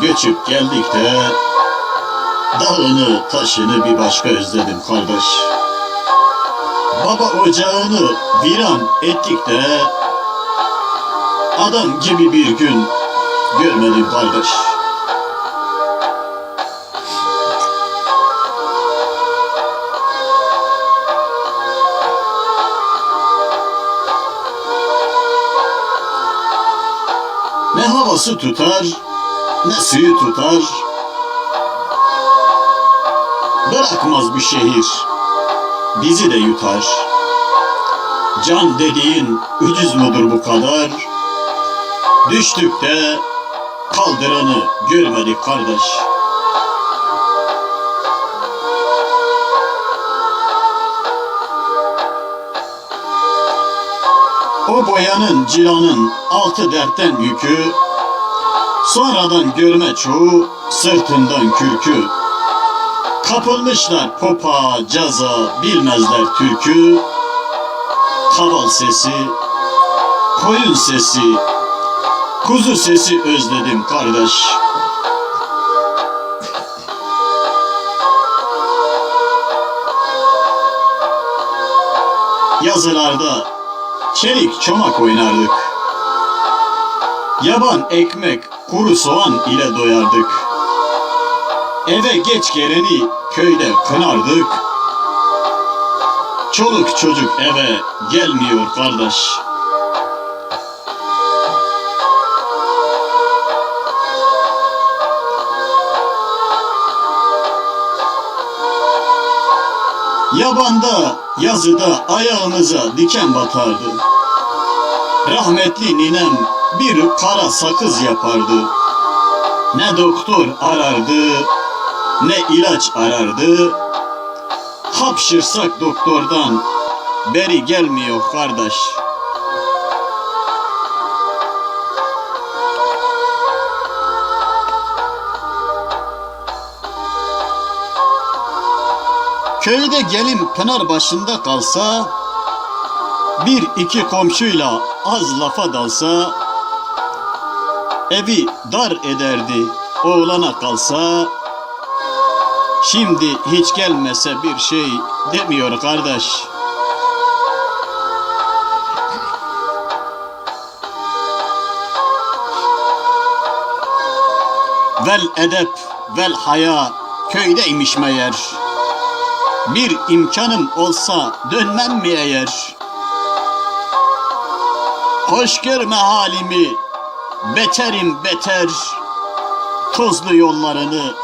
Göçüp geldik de dağını taşını bir başka özledim kardeş. Baba ocağını viran ettik de adam gibi bir gün görmedim kardeş. Ne havası tutar, ne suyu tutar. Bırakmaz bir şehir, bizi de yutar. Can dediğin ucuz mudur bu kadar? Düştük de kaldıranı görmedik kardeş. O boyanın, cilanın altı dertten yükü, sonradan görme çoğu sırtından kürkü. Kapılmışlar popa, caza, bilmezler türkü. Kaval sesi, koyun sesi, kuzu sesi özledim kardeş. Yazılarda çelik çomak oynardık. Yaban ekmek, kuru soğan ile doyardık. Eve geç geleni köyde kınardık. Çoluk çocuk eve gelmiyor kardeş. Yabanda, yazıda ayağımıza diken batardı. Rahmetli ninem bir kara sakız yapardı. Ne doktor arardı, ne ilaç arardı. Hapşırsak doktordan beri gelmiyor kardeş. Köyde gelin pınar başında kalsa, bir iki komşuyla az lafa dalsa, evi dar ederdi oğlana kalsa, şimdi hiç gelmese bir şey demiyor kardeş. Vel edep, vel haya köydeymiş meğer. Bir imkanım olsa dönmem mi eğer? Hoş görme halimi, beterim beter. Tozlu yollarını,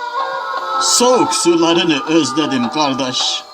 soğuk sularını özledim kardeş.